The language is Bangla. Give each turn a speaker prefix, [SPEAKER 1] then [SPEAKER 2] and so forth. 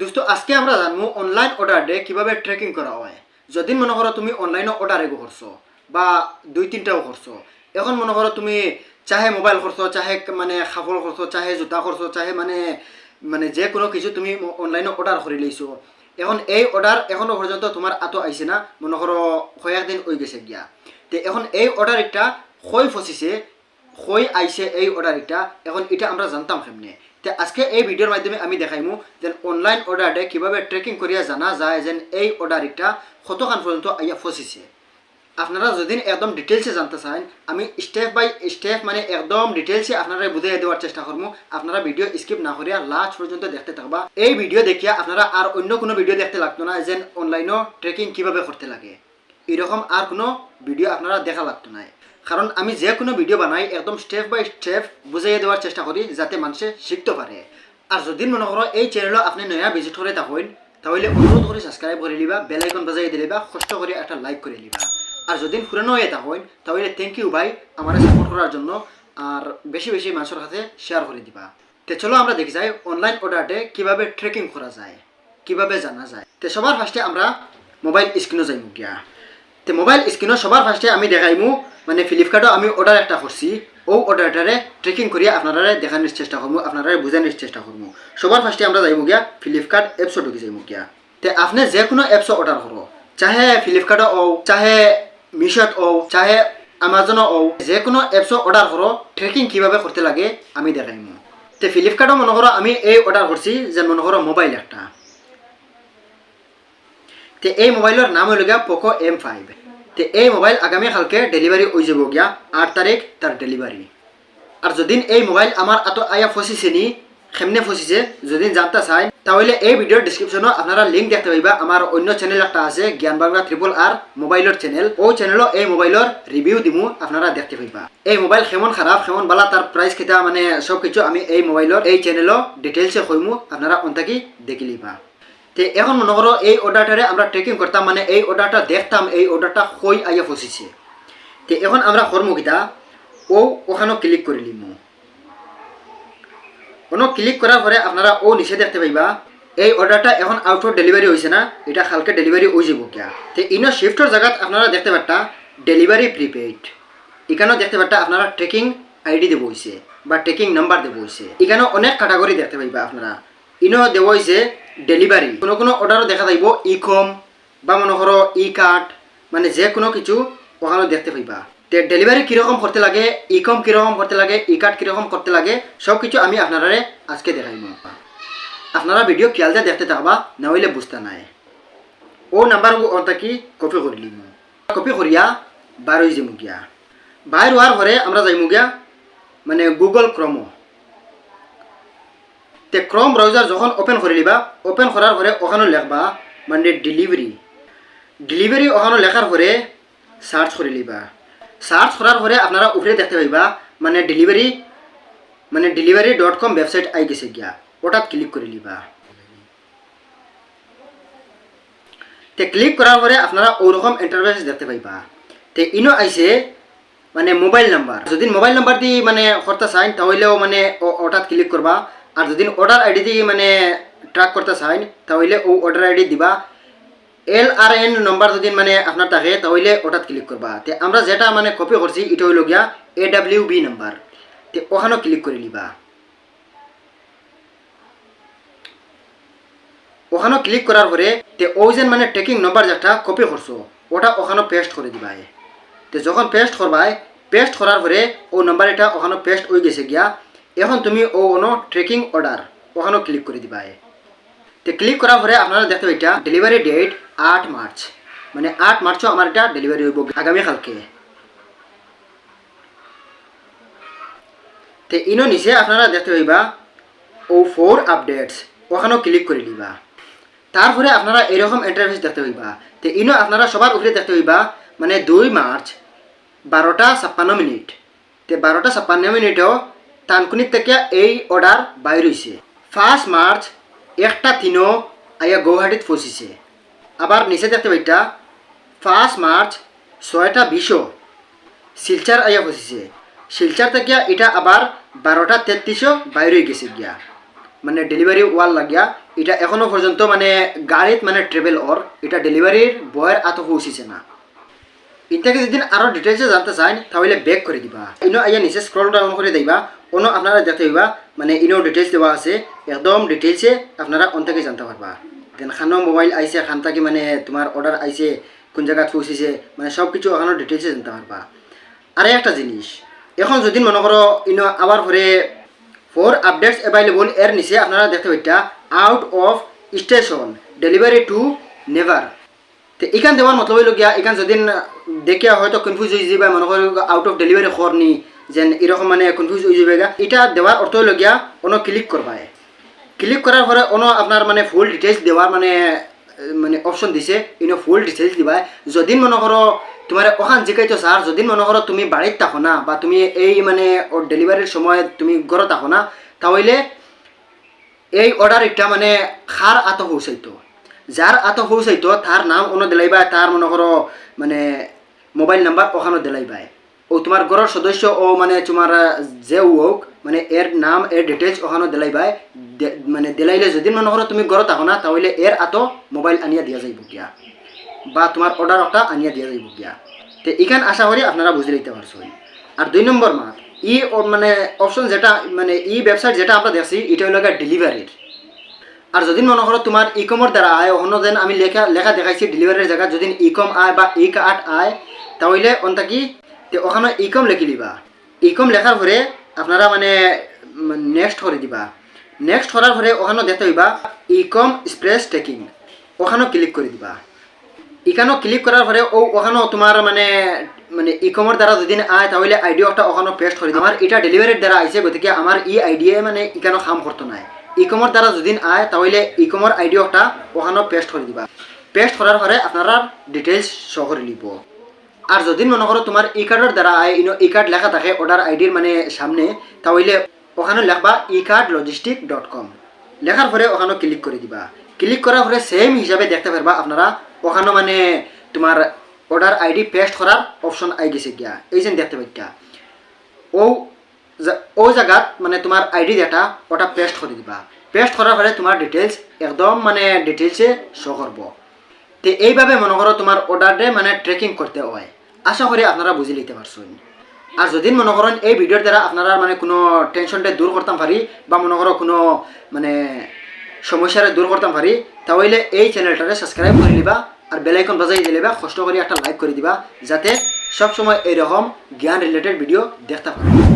[SPEAKER 1] দোস্ত আজকে আমরা জানবো অনলাইন অর্ডার ডে কিভাবে ট্রেকিং করা হয়। যদি মনে করো তুমি অনলাইনে অর্ডার এগো করছো বা দুই তিনটাও করছো এখন মনে করো তুমি চাহে মোবাইল করছো চাহে মানে খাফল করছো চাহে জোতা করছো চাহে মানে মানে যে কোনো কিছু তুমি অনলাইনে অর্ডার করে লইছো এখন এই অর্ডার এখনো পর্যন্ত তোমার আতো আইছে না মনে করো হয়ে গেছে গিয়া। তে এখন এই অর্ডার একটা কই ফসিছে কই আইছে এই অর্ডার এটা এখন এটা আমরা জানতাম কেমনে তে আজকে এই ভিডিওর মাধ্যমে আমি দেখাইমু যে অনলাইন অর্ডারে কীভাবে ট্রেকিং করিয়া জানা যায় যে এই অর্ডার একটা কতখান পর্যন্ত আইয়া ফসিছে আপনারা যদি একদম ডিটেলসে জানতে চান, আমি স্টেপ বাই স্টেপ মানে একদম ডিটেলসে আপনারা বুঝিয়ে দেওয়ার চেষ্টা করব আপনারা ভিডিও স্কিপ না করিয়া লাস্ট পর্যন্ত দেখতে থাকবা। এই ভিডিও দেখিয়া আপনারা আর অন্য কোনো ভিডিও দেখতে লাগতো না যে অনলাইনও ট্রেকিং কীভাবে করতে লাগে। এরকম আর কোনো ভিডিও আপনারা দেখা লাগতো না কারণ আমি যে কোনো ভিডিও বানাই, একদম স্টেপ বাই স্টেপ বুঝাইয়া দেওয়ার চেষ্টা করি যাতে মানুষে শিখতে পারে। আর যদি মনে করো এই চ্যানেলও আপনি নয়া ভিজিট করে থাকেন তাহলে অনুরোধ করে সাবস্ক্রাইব করে লিবা বেলাইকন বাজাই দিলে বা কষ্ট করে একটা লাইক করে লিবা আর যদি পুরানো হয়ে থাকেন তাহলে থ্যাংক ইউ ভাই আমার সাপোর্ট করার জন্য, আর বেশি বেশি মানুষের কাছে শেয়ার করে দিবা। তে চলো আমরা দেখি যাই অনলাইন অর্ডারটে কীভাবে ট্রেকিং করা যায়, কীভাবে জানা যায়। তে সবার ফার্স্টে আমরা মোবাইল স্ক্রিনও যাইমু গিয়া। তে মোবাইল স্ক্রিনও সবার ফার্স্টে আমি দেখাইমু মানে ফ্লিপকার্টও আমি অর্ডার একটা করছি ও অর্ডারটারে ট্রেকিং করিয়া আপনারা দেখানোর চেষ্টা করব আপনারা বোঝানোর চেষ্টা করব সবার ফার্স্টে আমরা যাইমু গিয়া ফ্লিপকার্ট এপসও ঢুকি যাইমু গিয়া। তে আপনি যে কোনো এপসও অর্ডার করো চাহে ফ্লিপকার্টও ও চাহে মিশোত ও চাহে আমাজনও ও যে কোনো এপসও অর্ডার করো ট্রেকিং কীভাবে করতে লাগে আমি দেখাইমু। তে ফ্লিপকার্টও মনে করো আমি এই অর্ডার করছি যে মনে করো মোবাইল একটা। তে এই মোবাইলের নাম হইল গিয়া পোকো এম ফাইভ। তে এই মোবাইল আগামী কালকে ডেলিভারি হয়ে যাব গিয়া আট তারিখ তার ডেলিভারি আর যদিন এই মোবাইল আমার এত আয়া ফসিছে নি কেমনে ফসিছে যদি জানতে চাই, তাহলে এই ভিডিওর ডিসক্রিপশনে আপনারা লিঙ্ক দেখতে পাইবা আমার অন্য চ্যানেল একটা আছে, জ্ঞান বাংলা ট্রিপল আর মোবাইলের চ্যানেল ওই চ্যানেলও এই মোবাইলের রিভিউ দিমু, আপনারা দেখতে পাইবা। এই মোবাইল কেমন খারাপ, কেমন বালা তার প্রাইস কেটা মানে সব কিছু আমি এই মোবাইলের এই চ্যানেলও ডিটেলসে কইমু আপনারা অন্তাকি দেখি লিবা তে এখন মনে করো এই অর্ডারটারে আমরা ট্রেকিং করতাম মানে এই অর্ডারটা দেখতাম, এই অর্ডারটা কই আইয়া ফসিছে তে এখন আমরা কর্ম কিতা, ও ওখানেও ক্লিক করে লিমু। কোনো ক্লিক করার পরে আপনারা ও নিচে দেখতে পাইবা, এই অর্ডারটা এখন আউট অফ ডেলিভারি হয়েছে না, এটা কালকে ডেলিভারি হয়ে যাব কিয়া। তে ইনো শিফটের জায়গাত আপনারা দেখতে পারতা ডেলিভারি প্রিপেইড এখানেও দেখতে পারতা আপনারা ট্রেকিং আইডি দেবো হয়েছে বা ট্রেকিং নাম্বার দেবো হয়েছে এখানেও অনেক ক্যাটাগরি দেখতে পাইবা আপনারা। ইনো দেবো হয়েছে ডেলিভারি। কোনো কোনো অর্ডারও দেখা যাইব ই কম বা মনে করো ই কার্ড মানে যে কোনো কিছু ওখানেও দেখতে পাইবা। তে ডেলিভারি কীরকম করতে লাগে ই কম কীরকম করতে লাগে ই কার্ড কীরকম করতে লাগে সব কিছু আমি আপনারা আজকে দেখাইব। আপনারা ভিডিও খেয়ালতে দেখতে থাকবা না হইলে বুঝতে নাই। ও নাম্বার অর্থ কি? কপি করে লিম। কপি করিয়া বার হয়ে যাব গিয়া। বাইর হওয়ার পরে আমরা যাইমু গিয়া মানে গুগল ক্রমো। তে ক্রম ব্রাউজার যখন ওপেন করে লিবা ওপেন করার পরে ওখানে লেখবা মানে ডেলিভারি ডেলিভারি ওখানে লেখার পরে সার্চ করে লিবা সার্চ করার পরে আপনারা উপরে দেখতে পাইবা মানে ডেলিভারি মানে ডেলিভারি ডট কম ওয়েবসাইট আই গেছে গিয়া। ওটাত ক্লিক করে লিবা তে ক্লিক করার পরে আপনারা ওরকম ইন্টারভেস দেখতে পাইবা। তে ইনো আইছে মানে মোবাইল নাম্বার যদি মোবাইল নাম্বার দিয়ে মানে করতে চাইন তাহলেও মানে ওটাত ক্লিক করবা আর যদি অর্ডার আইডি দিয়ে মানে ট্র্যাক করতে চাইন তাহলে ও অর্ডার আইডি দিবা। এল আর এন নম্বর যদি মানে আপনার থাকে, তাহলে ওটাত ক্লিক করবা। তে আমরা যেটা মানে কপি করছি, এটা হইল গিয়া এ ডাব্লিউ বি নাম্বার তে ওখানেও ক্লিক করে নিবা। ওখানেও ক্লিক করার পরে, তে ও যে মানে ট্রেকিং নম্বর যেটা কপি করছ, ওটা ওখানে পেস্ট করে দিবাই। তে যখন পেস্ট করবাই পেস্ট করার পরে ও নাম্বার এটা ওখানে পেস্ট হয়ে গেছে গিয়া এখন তুমি ও কোনো ট্রেকিং অর্ডার ওখানেও ক্লিক করে দিবাই তো ক্লিক করার পরে আপনারা দেখতে এটা ডেলিভারি ডেট আট মার্চ মানে আট মার্চও আমার এটা ডেলিভারি হইব আগামীকালকে তো ইনো নিচে আপনারা দেখতে পাইবা ও ফোর আপডেটস ওখানেও ক্লিক করে নিবা তারপরে আপনারা এরকম ইন্টারফেস দেখতে পাইবা তো ইনো আপনারা সবার উপরে দেখতে পাইবা মানে দুই মার্চ বারোটা ছাপ্পান্ন মিনিট। তে বারোটা ছাপ্পান্ন মিনিটেও তানকুনির থেকে এই অর্ডার বাইর হয়েছে ফার্স্ট মার্চ একটা তিনও আইয়া গৌহাটিত পৌঁছিছে আবার নিচে দেখতে পাইটা ফার্স্ট মার্চ ছয়টা বিশও শিলচার আইয়া পৌঁছিছে শিলচার থেকে এটা আবার বারোটা তেত্রিশও বাইর হয়ে গেছে গিয়া। মানে ডেলিভারি ওয়াল লাগিয়া এটা এখনও পর্যন্ত মানে গাড়িত মানে ট্রেভেল অর এটা ডেলিভারির বয়ের আত পৌঁছিছে না। ইত্যাদি যদি আরও ডিটেলসে জানতে চান তাহলে ব্যাক করে দিবা। ইনো আইয়া নিচে স্ক্রল ডাউন করে দিবা। অন্য আপনারা দেখতে পাইবা মানে ইনো ডিটেলস দেওয়া আছে, একদম ডিটেলসে আপনারা অন থেকে জানতে পারবা। দেন খানো মোবাইল আইছে, খান থাকি মানে তোমার অর্ডার আইছে, কোন জায়গায় পৌঁছেছে মানে সব কিছু এখনও ডিটেলসে জানতে পারবা। আর একটা জিনিস, এখন যদি মনে করো ইনো আবার পরে ফর আপডেটস অ্যাভেলেবল এর নিচে আপনারা দেখতে পাইটা আউট অফ স্টেশন ডেলিভারি টু নেভার তো এখান দেওয়ার মতলব হইল গিয়া, এখান যদি দেখে হয়তো কনফিউজ হয়ে যাবে মনে করো আউট অফ ডেলিভারি করনি যেন এরকম মানে কনফিউজ হয়ে যাবে। এটা দেওয়ার অর্থ হইল গিয়া অন্য ক্লিক করবা ক্লিক করার পরে অন্য আপনার মানে ফুল ডিটেলস দেওয়ার মানে মানে অপশন দিছে, ইনো ফুল ডিটেলস দিবা যদি মনে করো তোমার ওখান জিকাইতো স্যার যদি মনে করো তুমি বাড়িত থাকো না, বা তুমি এই মানে ডেলিভারির সময় তুমি ঘরে থাকো না, তাহলে এই অর্ডার একটা মানে খার আত পৌঁছাইতো যার আত পৌঁছাইতো তার নাম অন্য দিলাইবা তার মনে করো মানে মোবাইল নাম্বার ওখানে দিলাইবা ও তোমার ঘরের সদস্য, ও মানে তোমার যে হোক মানে এর নাম এর ডিটেলস ওখানে দিলাইবা দে- মানে দিলাইলে যদি মনে করো তুমি ঘরে থাকো না তাহলে এর আত মোবাইল আনিয়া দিয়া যাইব গিয়া বা তোমার অর্ডার একটা আনিয়া দিয়া যাইব গিয়া তো এখান আশা করি আপনারা বুঝে লইতে পারছেন আর দুই নম্বর মাত, ই মানে অপশন যেটা মানে ই ওয়েবসাইট যেটা আমরা দেখছি এটা হলো ডেলিভারির আর যদি মনে করো তোমার ই কমের দ্বারা আয় অন্য যেন আমি লেখা লেখা দেখাইছি ডেলিভারির জায়গা যদি ই কম আয় বা ই কার্ড আয়, তাহলে অন্তা কি তে ওখানে ই কম লিখি দিবা। ই কম লেখার পরে আপনারা মানে নেক্সট করে দিবা। নেক্সট করার পরে ওখানে দেখতে হইবা ই কম স্প্রেস টেকিং। ওখানেও ক্লিক করে দিবা। এখানেও ক্লিক করার পরে ও ওখানেও তোমার মানে মানে ই কমার দ্বারা যদি আয় তাহলে আইডিয়াটা ওখানে পেস্ট করে আমার এটা ডেলিভারির দ্বারা আইছে গতিকে আমার ই আইডিয়া মানে এখানে কাম করতো নাই। ই কমার দ্বারা যদি আয় তাহলে ই কমার আইডিয়াটা ওখানে পেস্ট করে দিবা। পেস্ট করার পরে আপনারা ডিটেলস শো করে নিব আর যদি মনে করো তোমার ই কার্ডের দ্বারা ইনো ই কার্ড লেখা থাকে অর্ডার আইডির মানে সামনে, তাহলে ওখানে লেখবা Ekart logistic dot com লেখার পরে ওখানে ক্লিক করে দিবা। ক্লিক করার পরে সেম হিসাবে দেখতে পারবা আপনারা, ওখানে মানে তোমার অর্ডার আইডি পেস্ট করার অপশন আই গেছে গিয়া। এই যে দেখতে পাইটা ও ও জায়গাত মানে তোমার আইডি যেটা ওটা পেস্ট করে দিবা। পেস্ট করার পরে তোমার ডিটেলস একদম মানে ডিটেলসে শো করব তো এইভাবে মনে করো তোমার অর্ডারে মানে ট্রেকিং করতে হয়। আশা করি আপনারা বুঝে নিতে পারছেন। আর যদি মনে করেন এই ভিডিওর দ্বারা আপনারা মানে কোনো টেনশনটা দূর করতাম পারি বা মনে করো কোনো মানে সমস্যারে দূর করতাম পারি, তাহলে এই চ্যানেলটারে সাবস্ক্রাইব করে দিবা আর বেলাইকন বাজাই দিলেবা কষ্ট করে একটা লাইক করে দিবা, যাতে সবসময় এইরকম জ্ঞান রিলেটেড ভিডিও দেখতে পারে।